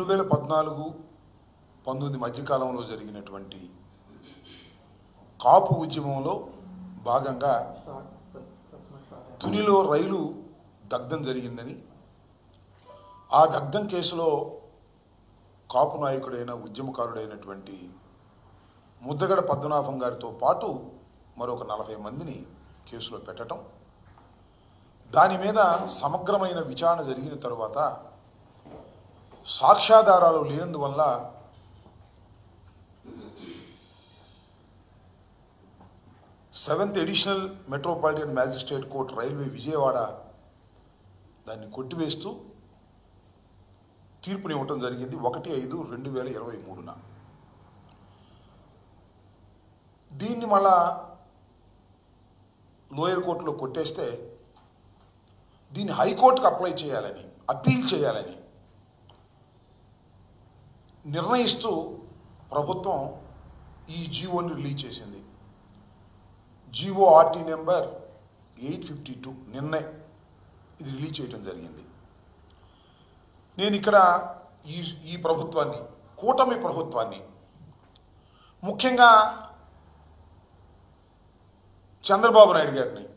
రెండు వేల పద్నాలుగు పంతొమ్మిది మధ్యకాలంలో జరిగినటువంటి కాపు ఉద్యమంలో భాగంగా తునిలో రైలు దగ్ధం జరిగిందని ఆ దగ్ధం కేసులో కాపు నాయకుడైన ఉద్యమకారుడైనటువంటి ముద్దగడ పద్మనాభం గారితో పాటు మరొక నలభై మందిని కేసులో పెట్టడం దాని మీద సమగ్రమైన విచారణ జరిగిన తరువాత సాక్ష్యాధారాలు లేనందువల్ల seventh additional metropolitan magistrate court railway Vijayawada దాన్ని కొట్టివేస్తూ తీర్పునివ్వటం జరిగింది. ఒకటి ఐదు రెండు వేల ఇరవై మూడున. దీన్ని మళ్ళా లోయర్ కోర్టులో కొట్టేస్తే దీన్ని హైకోర్టుకు అప్లై చేయాలని అప్పీల్ చేయాలని నిర్ణయిస్తూ ప్రభుత్వం ఈ జీవోని రిలీజ్ చేసింది. G O R T number eight fifty two నిన్నే ఇది రిలీజ్ చేయడం జరిగింది. నేను ఇక్కడ ఈ ఈ ప్రభుత్వాన్ని కూటమి ప్రభుత్వాన్ని ముఖ్యంగా చంద్రబాబు నాయుడు గారిని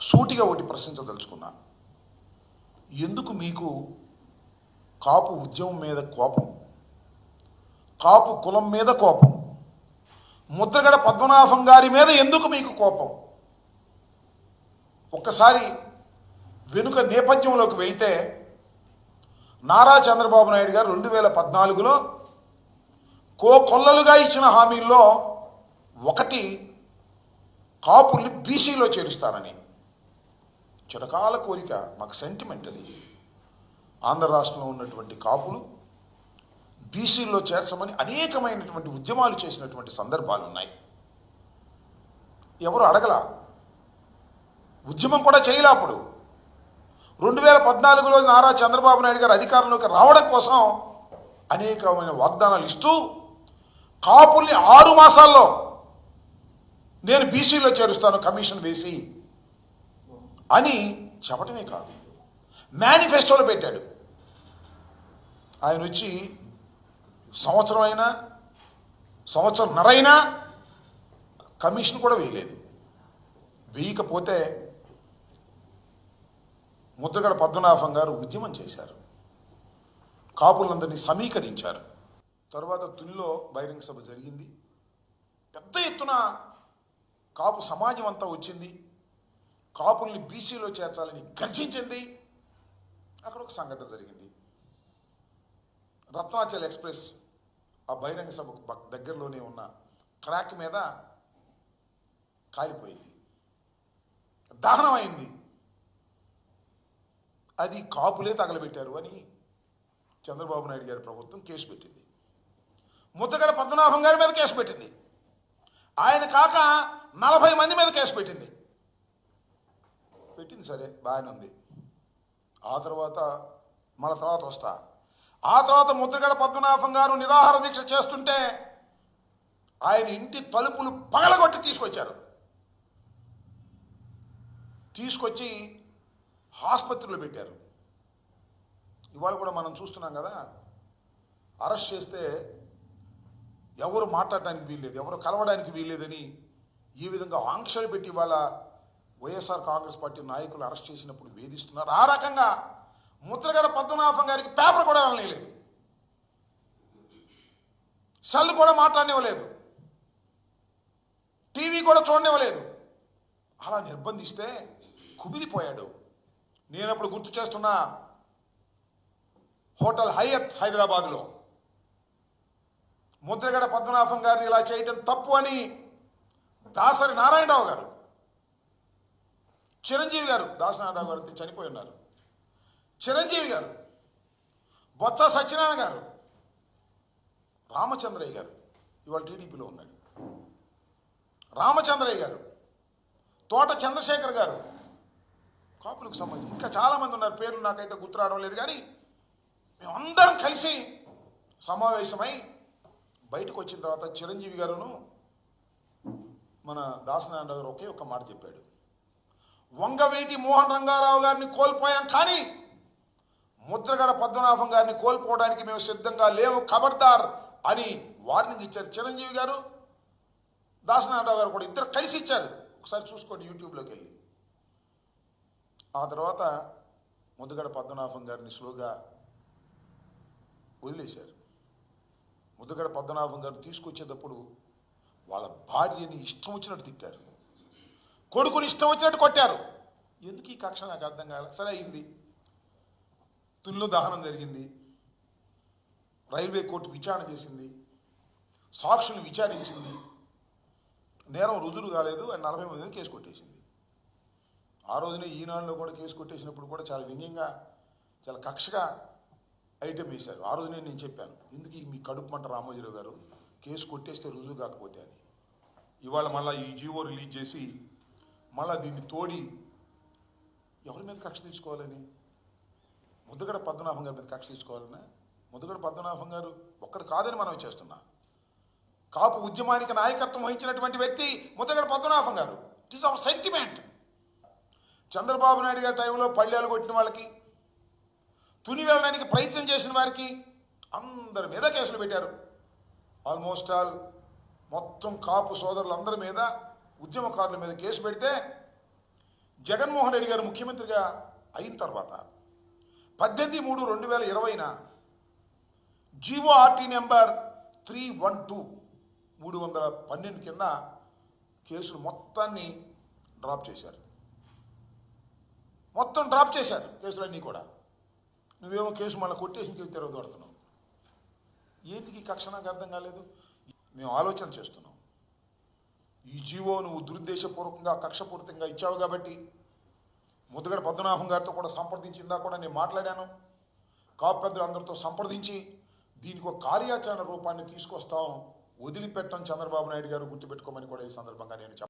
సూటిగా ఒకటి ప్రశ్నించదలుచుకున్నా. ఎందుకు మీకు కాపు ఉద్యమం మీద కోపం? కాపు కులం మీద కోపం. ముద్రగడ పద్మనాభం గారి మీద ఎందుకు మీకు కోపం? ఒక్కసారి వెనుక నేపథ్యంలోకి వెళ్తే నారా చంద్రబాబు నాయుడు గారు రెండు వేల పద్నాలుగులో కో కొల్లలుగా ఇచ్చిన హామీల్లో ఒకటి కాపుల్ని బీసీలో చేరుస్తానని. చిరకాల కోరిక మాకు సెంటిమెంట్ అది ఆంధ్ర రాష్ట్రంలో ఉన్నటువంటి కాపులు బీసీల్లో చేర్చమని అనేకమైనటువంటి ఉద్యమాలు చేసినటువంటి సందర్భాలు ఉన్నాయి. ఎవరు అడగల? ఉద్యమం కూడా చేయలే అప్పుడు. రెండు వేల పద్నాలుగులో నారా చంద్రబాబు నాయుడు గారు అధికారంలోకి రావడం కోసం అనేకమైన వాగ్దానాలు ఇస్తూ కాపుల్ని ఆరు మాసాల్లో నేను బీసీలో చేరుస్తాను కమిషన్ వేసి అని చెప్పటమే కాదు. మేనిఫెస్టోలో పెట్టాడు. ఆయన వచ్చి సంవత్సరం అయినా సంవత్సరం నరైనా కమిషన్ కూడా వేయలేదు. వేయకపోతే ముద్రగడ పద్మనాభం గారు ఉద్యమం చేశారు. కాపులందరినీ సమీకరించారు. తర్వాత తునిలో బహిరంగ సభ జరిగింది. పెద్ద ఎత్తున కాపు సమాజం అంతా వచ్చింది. కాపుల్ని బీసీలో చేర్చాలని గర్జించింది. అక్కడ ఒక సంఘటన జరిగింది. రత్నాచల్ ఎక్స్ప్రెస్ ఆ బహిరంగ సభ దగ్గరలోనే ఉన్న ట్రాక్ మీద కాలిపోయింది. దహనమైంది. అయింది అది కాపులే తగలబెట్టారు అని చంద్రబాబు నాయుడు గారి ప్రభుత్వం కేసు పెట్టింది. ముద్దగడ పద్మనాభం గారి మీద కేసు పెట్టింది. ఆయన కాక నలభై మంది మీద కేసు పెట్టింది. పెట్టింది సరే బాగానే ఉంది. ఆ తర్వాత మన తర్వాత వస్తా. ఆ తర్వాత ముద్రగడ పద్మనాభం గారు నిరాహార దీక్ష చేస్తుంటే ఆయన ఇంటి తలుపులు పగలగొట్టి తీసుకొచ్చారు. తీసుకొచ్చి ఆసుపత్రిలో పెట్టారు. ఇవాళ కూడా మనం చూస్తున్నాం కదా అరెస్ట్ చేస్తే ఎవరు మాట్లాడడానికి వీల్లేదు ఎవరు కలవడానికి వీల్లేదని ఈ విధంగా ఆంక్షలు పెట్టి వాళ్ళ వైఎస్ఆర్ కాంగ్రెస్ పార్టీ నాయకులు అరెస్ట్ చేసినప్పుడు వేధిస్తున్నారు. ఆ రకంగా ముద్రగడ పద్మనాభం గారికి పేపర్ కూడా వెళ్ళలేదు సెల్ కూడా మాట్లాడనివ్వలేదు. టీవీ కూడా చూడనివ్వలేదు. అలా నిర్బంధిస్తే కుమిలిపోయాడు. నేను అప్పుడు గుర్తు చేస్తున్నా హోటల్ హయత్ హైదరాబాదులో. ముద్రగడ పద్మనాభం గారిని ఇలా చేయటం తప్పు అని దాసరి నారాయణరావు గారు చిరంజీవి గారు దాసనారాయణరావు గారు చనిపోయి ఉన్నారు. చిరంజీవి గారు బొత్స సత్యనారాయణ గారు రామచంద్రయ్య గారు ఇవాళ టీడీపీలో ఉన్నాడు రామచంద్రయ్య గారు తోట చంద్రశేఖర్ గారు కాపులకు సంబంధించి ఇంకా చాలామంది ఉన్నారు. పేర్లు నాకైతే గుర్తు రావడం లేదు కానీ మేమందరం కలిసి సమావేశమై బయటకు వచ్చిన తర్వాత చిరంజీవి గారును మన దాసనారాయణ గారు ఒకే ఒక మాట చెప్పాడు. వంగవీటి మోహన్ రంగారావు గారిని కోల్పోయాం కానీ ముద్రగడ పద్మనాభం గారిని కోల్పోవడానికి మేము సిద్ధంగా లేవు ఖబర్దార్ అని వార్నింగ్ ఇచ్చారు చిరంజీవి గారు. దాసనారాయణరావు గారు కూడా ఇద్దరు కలిసి ఇచ్చారు. ఒకసారి చూసుకోండి యూట్యూబ్లోకి వెళ్ళి. ఆ తర్వాత ముద్రగడ పద్మనాభం గారిని స్లోగా వదిలేశారు. ముద్రగడ పద్మనాభం గారు తీసుకొచ్చేటప్పుడు వాళ్ళ భార్యని ఇష్టం వచ్చినట్టు తిట్టారు. కొడుకుని ఇష్టం వచ్చినట్టు కొట్టారు. ఎందుకు ఈ కక్ష నాకు అర్థం కాలే? సరే అయింది తుల్లో దహనం జరిగింది. రైల్వే కోర్టు విచారణ చేసింది. సాక్షులు విచారించింది. నేరం రుజువు కాలేదు. ఆయన నలభై మంది కేసు కొట్టేసింది. ఆ రోజునే ఈనాడులో కూడా కేసు కొట్టేసినప్పుడు కూడా చాలా వ్యంగ్యంగా చాలా కక్షగా ఐటెం వేశారు. ఆ రోజునే నేను చెప్పాను ఎందుకు మీ కడుపు మంట రామోజీరావు గారు కేసు కొట్టేస్తే రుజువు కాకపోతే అని. ఇవాళ మళ్ళీ ఈ జీవో రిలీజ్ చేసి మళ్ళీ దీన్ని తోడి ఎవరి మీద కక్ష తీసుకోవాలని? ముద్దుగడ పద్మనాభం గారి మీద కక్ష తీసుకోవాలన్నా ముద్దుగడ పద్మనాభం గారు ఒక్కడు కాదని మనం చేస్తున్నా. కాపు ఉద్యమానికి నాయకత్వం వహించినటువంటి వ్యక్తి ముద్దుగడ పద్మనాభం గారు. It is our sentiment Chandrababu Naidu గారి టైంలో పళ్ళేలు కొట్టిన వాళ్ళకి తుని వెళ్ళడానికి ప్రయత్నం చేసిన వారికి అందరి మీద కేసులు పెట్టారు. ఆల్మోస్ట్ ఆల్ మొత్తం కాపు సోదరులందరి మీద ఉద్యమకారుల మీద కేసు పెడితే జగన్మోహన్ రెడ్డి గారు ముఖ్యమంత్రిగా అయిన తర్వాత పద్దెనిమిది మూడు రెండు వేల ఇరవైన GO RT number three one two మూడు వందల పన్నెండు కింద కేసులు మొత్తాన్ని డ్రాప్ చేశారు. మొత్తం డ్రాప్ చేశారు కేసులన్నీ కూడా. నువ్వేమో కేసు మళ్ళీ కొట్టేసి ఇంకేం తిరగదొడుతున్నావు ఏంటికి కక్ష నాకు అర్థం కాలేదు? మేము ఆలోచన చేస్తున్నాం. ఈ జీవో నువ్వు దురుద్దేశపూర్వకంగా కక్షపూరితంగా ఇచ్చావు కాబట్టి ముద్దుగడ పద్మనాభం గారితో కూడా సంప్రదించిందా కూడా నేను మాట్లాడాను. కాపు పెద్దలు అందరితో సంప్రదించి దీనికి ఒక కార్యాచరణ రూపాన్ని తీసుకొస్తాం. వదిలిపెట్టం చంద్రబాబు నాయుడు గారు గుర్తుపెట్టుకోమని కూడా ఈ సందర్భంగా నేను చెప్పాను